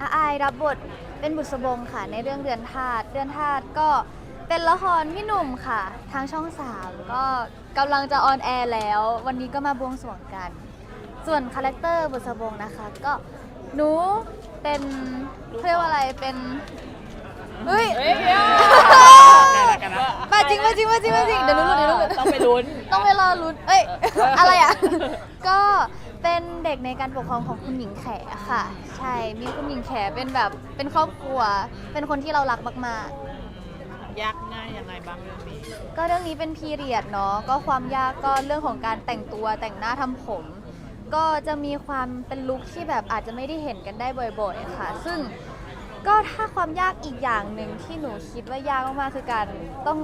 อาอายรับบทเป็นบุษบงค่ะ ในเรื่องเดือนธาตุเดือนธาตุก็เป็นละครพี่หนุ่มค่ะ ทางช่องสามก็กำลังจะออนแอร์แล้ว วันนี้ก็มาบวงสรวงกัน ส่วนคาแรคเตอร์บุษบงนะคะ ก็หนูเป็นเรียกว่าอะไรเป็นเฮ้ยมาจริงมาจริงมาจริงมาจริงเดี๋ยวรู้นเดี๋ยวรู้นต้องไปลุ้น ต้องไปรอลุ้นเอ้ย อะไรอะ ก็ เป็นเด็กในการปกครองของคุณหญิงแขค่ะ ใช่มีคุณหญิงแขเป็นแบบเป็นครอบครัว เป็นคนที่เรารักมากยากง่ายยังไงบ้างเรื่องนี้ ๆ ก็เรื่องนี้เป็นพีเรียดเนาะก็ความยากก็เรื่องของการแต่งตัวแต่งหน้าทำผม ก็จะมีความเป็นลุคที่แบบอาจจะไม่ได้เห็นกันได้บ่อยๆค่ะ ซึ่งก็ถ้าความยากอีกอย่างหนึ่งที่หนูคิดว่ายากมากๆคือการต้อง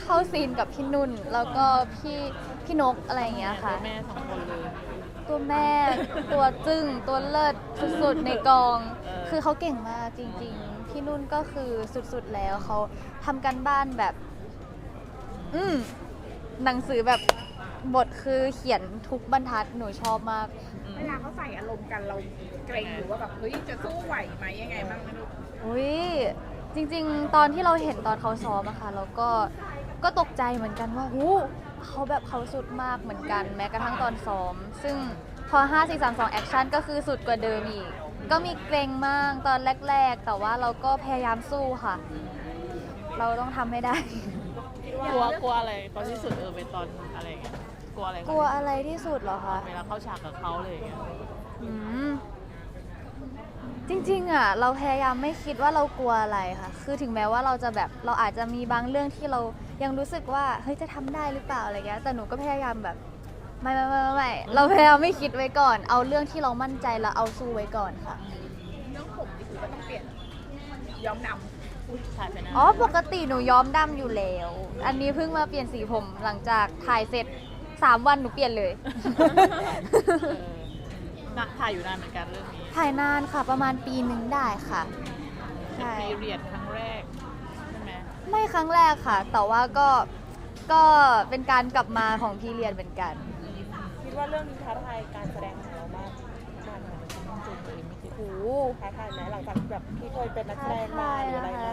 เข้าซีนกับพี่นุ่น แล้วก็พี่พี่นกอะไรอย่างเงี้ยค่ะ แม่สองคนเลย ตัวแม่ ตัวจึ้งตัวเลิศสุดๆในกองเออคือเขาเก่งมากจริงๆ พี่นุ่นก็คือสุดๆแล้วเขาทำกันบ้านแบบ อืมหนังสือแบบบทคือเขียนทุกบรรทัดหนูชอบมาก เวลาเขาใส่อารมณ์กันเราเกรงหรือว่าแบบเฮ้ยจะสู้ไหวไหมยังไงบ้างไม่รู้อุ้ยจริง ๆ ตอนที่เราเห็นตอนเขาซ้อมอะค่ะเราก็ก็ตกใจเหมือนกันว่าหู เขาแบบเขาสุดมากเหมือนกัน แม้กระทั่งตอนซ้อม ซึ่งพอ 5 4 3 2แอคชั่นก็คือสุดกว่าเดิมอีก ก็มีเกรงมากตอนแรก ๆ แต่ว่าเราก็พยายามสู้ค่ะ เราต้องทำให้ได้ กลัวกลัวอะไรตอนที่สุดเออเป็นตอนอะไรอย่างเงี้ยกลัวอะไรกลัวอะไรที่สุดเหรอคะ เวลาเข้าฉากกับเขาเลยอย่างเงี้ยอืมจริงๆอะเราพยายามไม่คิดว่าเรากลัวอะไรค่ะ คือถึงแม้ว่าเราจะแบบเราอาจจะมีบางเรื่องที่เรา ยังรู้สึกว่าเฮ้ยจะทำได้หรือเปล่าอะไรเงี้ยแต่หนูก็พยายามแบบไม่ไม่ไม่ไม่ไม่เราพยายามไม่คิดไว้ก่อน เอาเรื่องที่เรามั่นใจแล้วเอาสู้ไว้ก่อนค่ะ เรื่องผมนี่คือว่าต้องเปลี่ยนย้อมดถ่ายไปนะอ๋อปกติหนูย้อมดำอยู่แล้ว อันนี้เพิ่งมาเปลี่ยนสีผมหลังจากถ่ายเสร็จสามวันหนูเปลี่ยนเลย เออน่ะถ่ายอยู่นานเหมือนกันเรื่องนี้ถ่ายนานค่ะประมาณปีหนึ่งได้ค่ะ เป็นใช่พีเรียดครั้งแรกใช่ ไหมไม่ครั้งแรกค่ะ แต่ว่าก็ก็เป็นการกลับมาของพี่เรียนเหมือนกันำคิดว่าเรื่องนี้ท้าทายการแสดงของเรามากมากไหมจุดเลยไม่คิดโอ้โหท้าทายไหมหลังจากแบบที่เคยเป็นนักแสดงมาหรืออะไรมา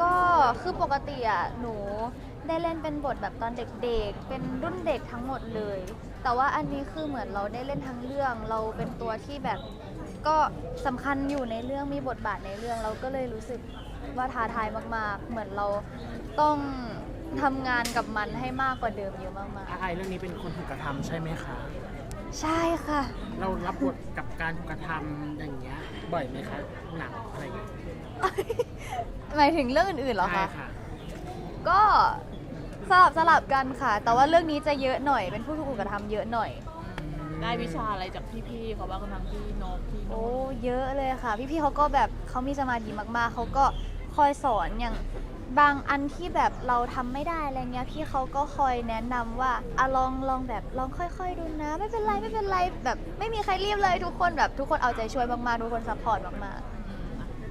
ก็คือปกติอะหนูได้เล่นเป็นบทแบบตอนเด็กๆ เป็นรุ่นเด็กทั้งหมดเลย แต่ว่าอันนี้คือเหมือนเราได้เล่นทั้งเรื่อง เราเป็นตัวที่แบบก็สำคัญอยู่ในเรื่องมีบทบาทในเรื่องเราก็เลยรู้สึก ว่าท้าทายมาก ๆ เหมือนเราต้องทำงานกับมันให้มากกว่าเดิมเยอะมากอาไอเรื่องนี้เป็นคนถูกกระทำใช่ไหมคะ ๆ ใช่ค่ะ เรารับบทกับการถูกกระทำอย่างเงี้ยบ่อยไหมคะหนังอะไรอย่างเงี้ยหมายถึงเรื่องอื่นๆเหรอใช่คะ ค่ะ ก็สลับสลับกันค่ะ แต่ว่าเรื่องนี้จะเยอะหน่อย เป็นผู้ถูกกระทำเยอะหน่อย ได้วิชาอะไรจากพี่ๆเขาบ้างทั้งพี่นกพี่นโอ้กเยอะเลยค่ะ พี่ๆเขาก็แบบเขามีสมาธิมากๆ เขาก็ คอยสอนอย่างบางอันที่แบบเราทำไม่ได้อะไรเงี้ยพี่เขาก็คอยแนะนำว่าอะลองลองแบบลองค่อย ๆ ดูนะ ไม่เป็นไรไม่เป็นไรแบบไม่มีใครรีบเลยทุกคนแบบทุกคนเอาใจช่วยมากๆทุกคนซัพพอร์ตมาก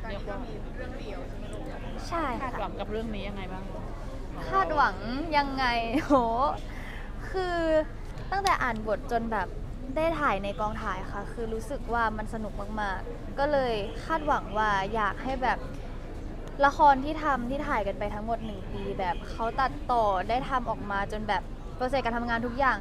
เรียกว่าๆใช่คาดหค่ะวังกับเรื่องนี้ยังไงบ้างคาดหวังยังไงโหคือตั้งแต่อ่านบทจนแบบได้ถ่ายในกองถ่ายค่ะ คือรู้สึกว่ามันสนุกมากๆ ก็เลยคาดหวังว่าอยากให้แบบ ละครที่ทำที่ถ่ายกันไปทั้งหมดหนึ่งปีแบบเขาตัดต่อได้ทำออกมาจนแบบโปรเซสการทำงานทุกอย่าง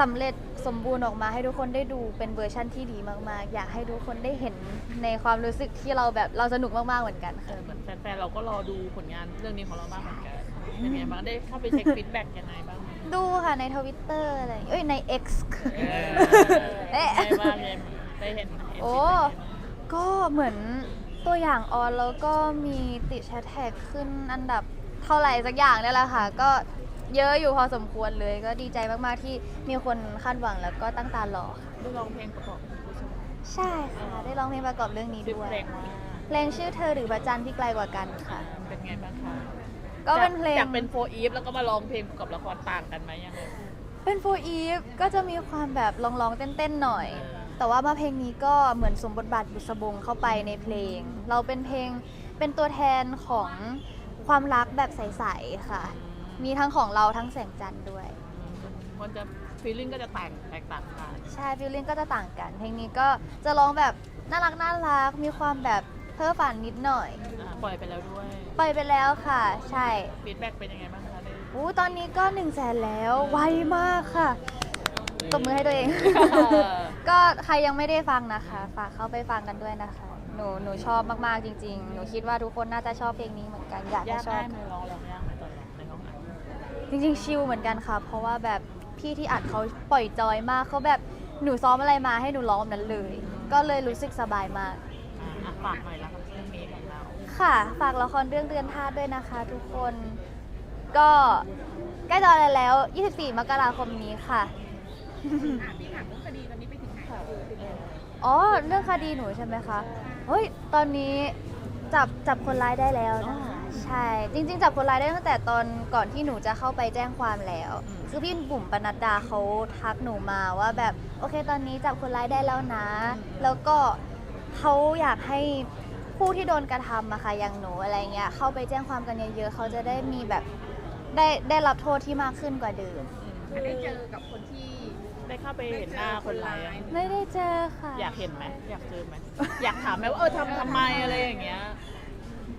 สำเร็จสมบูรณ์ออกมาให้ทุกคนได้ดูเป็นเวอร์ชั่นที่ดีมากๆ อยากให้ทุกคนได้เห็นในความรู้สึกที่เราแบบเราสนุกมากๆเหมือนกันเอค่ะ อเหมือนแฟนๆเราก็รอดูผลงานเรื่องนี้ของเรามากเหมือนกันเป็นไงบ้างได้เข้าไปเช็คฟีดแบ็กยังไงบ้างดูค่ะในทวิตเตอร์อะไรอย่างเอ้ยใน X เออเอ๊ะ ได้บ้างได้ได้เห็นเห็นโอ้ก็เหมือน ตัวอย่างออนแล้วก็มีติดแชทแท็กขึ้นอันดับเท่าไหร่สักอย่างนี่แหละค่ะ ก็เยอะอยู่พอสมควรเลย ก็ดีใจมากๆที่มีคนคาดหวังแล้วก็ตั้งตารอค่ะได้ร้องเพลงประกอบผู้ชมใช่ค่ะ ได้ร้องเพลงประกอบเรื่องนี้ชื่อด้วยเพลงว่าเพลงชื่อเธอหรือพระจันทร์ที่ไกลกว่ากันค่ะ เป็นไงบ้างคะก็เป็นเพลง จากเป็นโฟอีฟแล้วก็มาร้องเพลงประกอบละครต่างกันไหมยังไงเป็นโฟอีฟก็จะมีความแบบลองๆเต้นๆหน่อย เออ แต่ว่ามาเพลงนี้ก็เหมือนสมบทบาทบุษบงเข้าไปในเพลง เราเป็นเพลงเป็นตัวแทนของความรักแบบใสๆค่ะ มีทั้งของเราทั้งแสงจันทร์ด้วย มันจะฟีลลิ่งก็จะแตกแตกต่างกันใช่ฟิลลิ่งก็จะต่างกัน เพลงนี้ก็จะร้องแบบน่ารักน่ารักมีความแบบเพ้อฝันนิดหน่อย อ่าปล่อยไปแล้วด้วยปล่อยไปแล้วค่ะ ใช่ฟีดแบ็กเป็นยังไงบ้างคะได้อู้ตอนนี้ก็1นึ่งแสนแล้วไวมากค่ะตบมือให้ตัวเอง ก็ใครยังไม่ได้ฟังนะคะ ฝากเข้าไปฟังกันด้วยนะคะ หนูหนูชอบมากๆจริง ๆ หนูคิดว่าทุกคนน่าจะชอบเพลงนี้เหมือนกันอยากให้ยากชอได้บ ไหมร้องร้องยากไหมตอนร้องในห้องอัดจริงๆชิลเหมือนกันค่ะ เพราะว่าแบบพี่ที่อัดเขาปล่อยจอยมากเขาแบบหนูซ้อมอะไรมาให้หนูร้องแบบนั้นเลย ก็เลยรู้สึกสบายมาก อ่าอะฝากหน่อยละกับเรื่องนี้ของเราค่ะ ฝากละครเรื่องเรือนธาตุด้วยนะคะ ทุกคน ก็ใกล้จะออนแล้ว 24 มกราคมนี้ค่ะอะพี่ถามเรื่องคดีตอนนี้ไปถึงไหนแล้ว อ๋อ เรื่องคดีหนูใช่ไหมคะ เฮ้ย ตอนนี้จับจับคนร้ายได้แล้วนะคะ ใช่ จริง ๆ จับคนร้ายได้ตั้งแต่ตอนก่อนที่หนูจะเข้าไปแจ้งความแล้วอืมคือพี่บุ๋มปนัดดาเขาทักหนูมาว่าแบบโอเค ตอนนี้จับคนร้ายได้แล้วนะ แล้วก็เขาอยากให้ผู้ที่โดนกระทำอะค่ะอย่างหนูอะไรเงี้ยเข้าไปแจ้งความกันเยอะๆเขาจะได้มีแบบได้ได้รับโทษที่มากขึ้นกว่าเดิมอันได้เจอกับคนที่ ได้เข้าไปเห็นหน้าคนร้ายอะไม่ได้เจอค่ะ อยากเห็นไหมอยากเจอไหมอยากถามไหมว่าเออทำทำไมอะไรอย่างเงี้ย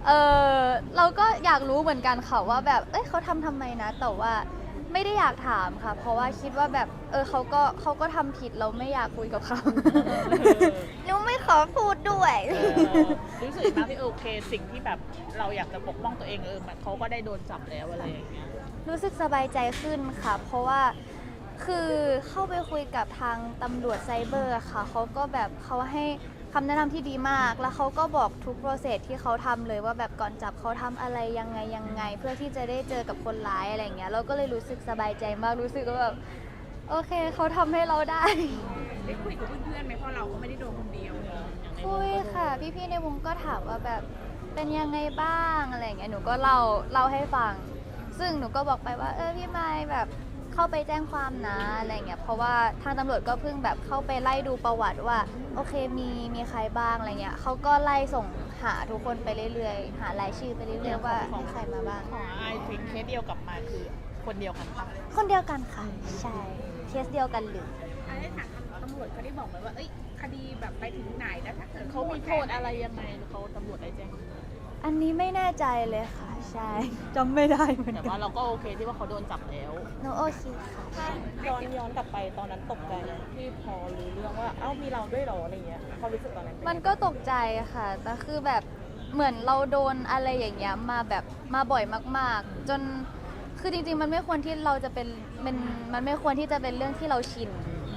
เออเราก็อยากรู้เหมือนกันค่ะว่าแบบ เอ้ยเขาทำทำไมนะ แต่ว่าไม่ได้อยากถามค่ะ เพราะว่าคิดว่าแบบ เออเขาก็เขาก็ทำผิดเราไม่อยากคุยกับเขาหนูไม่ขอพูดด้วย เออรู้สึกมากที่โอเคสิ่งที่แบบเราอยากจะปกป้องตัวเองเออมันเขาก็ได้โดนจับแล้วอะไรอย่างเงี้ย รู้สึกสบายใจขึ้นค่ะ เพราะว่า คือเข้าไปคุยกับทางตำรวจไซเบอร์ค่ะ เขาก็แบบเขาให้คำแนะนำที่ดีมาก แล้วเขาก็บอกทุกโปรเซสที่เขาทำเลยว่าแบบก่อนจับเขาทำอะไรยังไงยังไง เพื่อที่จะได้เจอกับคนร้ายอะไรอย่างเงี้ย เราก็เลยรู้สึกสบายใจมากรู้สึกว่าแบบโอเคเขาทำให้เราได้ ได้คุยกับเพื่อนๆไหมเพราะเราก็ไม่ได้โดนคนเดียวคุยค่ะ พี่ๆในวงก็ถามว่าแบบเป็นยังไงบ้างอะไรอย่างเงี้ยหนูก็เล่าเล่าให้ฟัง ซึ่งหนูก็บอกไปว่า เออพี่ไม้แบบ เข้าไปแจ้งความนะอะไรเงี้ยเพราะว่าทางตำรวจก็เพิ่งแบบเข้าไปไล่ดูประวัติว่า โอเคมีมีใครบ้างอะไรเงี้ยเขาก็ไล่ส่งหาทุกคนไปเรื่อยๆ หารายชื่อไปเรื่อยๆว่ามีใครมาบ้าง ของไอทิงเคสเดียวกลับมาคือคนเดียวกันปะคนเดียวกันค่ะ ใช่เคสเดียวกันเลยอันนี้ถามตำรวจเขาได้บอกไหมว่าเอ้ยคดีแบบไปถึงไหนแล้วถ้าเกิดเขามีโทษอะไรยังไงเขาตำรวจได้แจ้ง อันนี้ไม่แน่ใจเลยค่ะ ใช่จำไม่ได้เหมือนแต่กัว่านเราก็โอเคที่ว่าเขาโดนจับแล้ว หนูโอเคค่ะย้อนย้อนกลับไปตอนนั้นตกใจไหมที่พอรู้เรื่องว่าเอ้ามีเราด้วยเหรออะไรเงี้ยความรู้สึกตอนนั้นเป็มันยังไงก็ตกใจค่ะ แต่คือแบบเหมือนเราโดนอะไรอย่างเงี้ยมาแบบมาบ่อยมาก ๆ จนคือจริง ๆ มันไม่ควรที่เราจะเป็นมันมันไม่ควรที่จะเป็นเรื่องที่เราชิน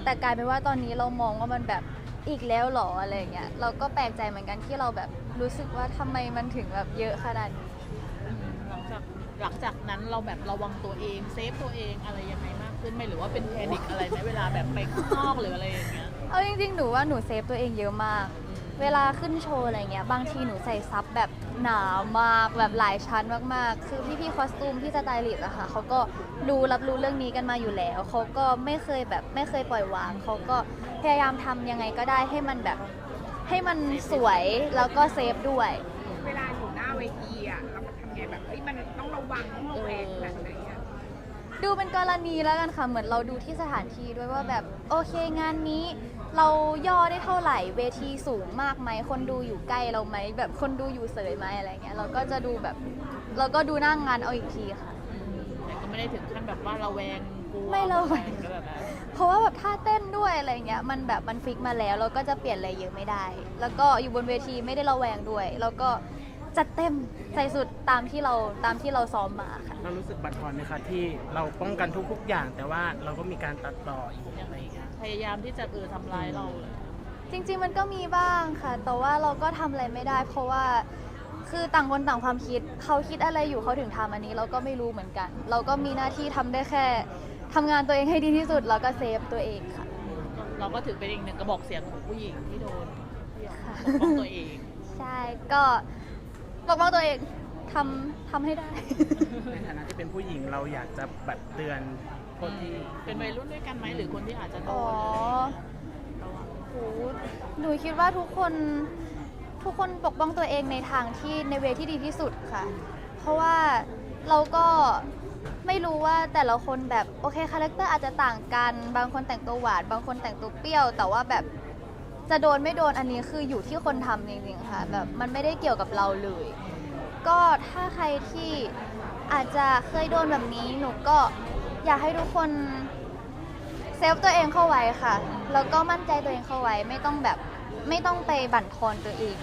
แต่กลายเป็นว่าตอนนี้เรามองว่ามันแบบ อีกแล้วเหรออะไรอย่างเงี้ยเราก็แปลกใจเหมือนกันที่เราแบบรู้สึกว่าทำไมมันถึงแบบเยอะขนาดนี้หลังจากหลังจากนั้นเราแบบระวังตัวเองเซฟตัวเองอะไรยังไงมากขึ้นไหมหรือว่าเป็นแพนิคอะไรไหมเวลาแบบไปข้างนอกหรืออะไรอย่างเงี้ยเอาจริงๆหนูว่าหนูเซฟตัวเองเยอะมาก เวลาขึ้นโชว์อะไรเงี้ยบางทีหนูใส่ซับแบบ หนามากแบบหลายชั้นมากๆ คือพี่ๆคอสตูมพี่สไตลิสต์อะค่ะเขาก็รู้รับรู้เรื่องนี้กันมาอยู่แล้ว เขาก็ไม่เคยแบบไม่เคยปล่อยวาง เขาก็พยายามทำยังไงก็ได้ให้มันแบบให้มันสวยแล้วก็เซฟด้วย เวลาอยู่หน้าเวทีอะเราทำไงแบบเอ้ยมันต้องระวังต้องระแวงขนาดไหนอะ ดูเป็นกรณีแล้วกันค่ะ เหมือนเราดูที่สถานที่ด้วยว่าแบบโอเคงานนี้ เราย่อได้เท่าไหร่เวทีสูงมากไหมคนดูอยู่ใกล้เราไหมแบบคนดูอยู่เสยไหมอะไรเงี้ยเราก็จะดูแบบ เราก็ดูหน้างงานเอาอีกทีค่ะ แต่ก็ไม่ได้ถึงขั้นแบบว่าระแวงกลัวไม่ระแวง ก็แบบนั้นเพราะว่าแบบท่าเต้นด้วยอะไรเงี้ยมันแบบมันฟิกมาแล้วเราก็จะเปลี่ยนอะไรเยอะไม่ได้ แล้วก็อยู่บนเวทีไม่ได้ระแวงด้วย แล้วก็ จัดเต็มใส่สุดตามที่เราตามที่เราซ้อมมาค่ะเรารู้สึกบั่นทอนไหมคะที่เราป้องกันทุกๆอย่างแต่ว่าเราก็มีการตัดต่ออีกอะไรอย่างเงี้ยพยายามที่จะเออทำร้ายเราเลยจริง ๆ มันก็มีบ้างค่ะ แต่ว่าเราก็ทำอะไรไม่ได้ เพราะว่าคือต่างคนต่างความคิดเขาคิดอะไรอยู่เขาถึงทำอันนี้ เราก็ไม่รู้เหมือนกัน เราก็มีหน้าที่ทำได้แค่ทำงานตัวเองให้ดีที่สุดแล้วก็เซฟตัวเองค่ะ เราก็ถือเป็นอีกหนึ่งกระบอกเสียงของผู้หญิงที่โดนที่ค่ะปกป้องตัวเอง ใช่ ก็ ปกป้องตัวเองทำทำให้ได้ ในฐานะที่เป็นผู้หญิงเราอยากจะแบบเตือนคนที่เป็นวัยรุ่นด้วยกันไหมหรือคนที่อาจจะโดอ๋อนอะไรอย่างเงี้ยระวังโหหนูคิดว่าทุกคนทุกคนปกป้องตัวเองในทางที่ในเวที่ดีที่สุดค่ะ เพราะว่าเราก็ไม่รู้ว่าแต่ละคนแบบโอเคคาแรคเตอร์อาจจะต่างกัน บางคนแต่งตัวหวาน บางคนแต่งตัวเปรี้ยว แต่ว่าแบบ จะโดนไม่โดนอันนี้คืออยู่ที่คนทำจริงๆค่ะแบบมันไม่ได้เกี่ยวกับเราเลย ก็ถ้าใครที่อาจจะเคยโดนแบบนี้หนูก็อยากให้ทุกคนเซฟตัวเองเข้าไว้ค่ะ แล้วก็มั่นใจตัวเองเข้าไว้ไม่ต้องแบบไม่ต้องไปบั่นทอนตัวเอง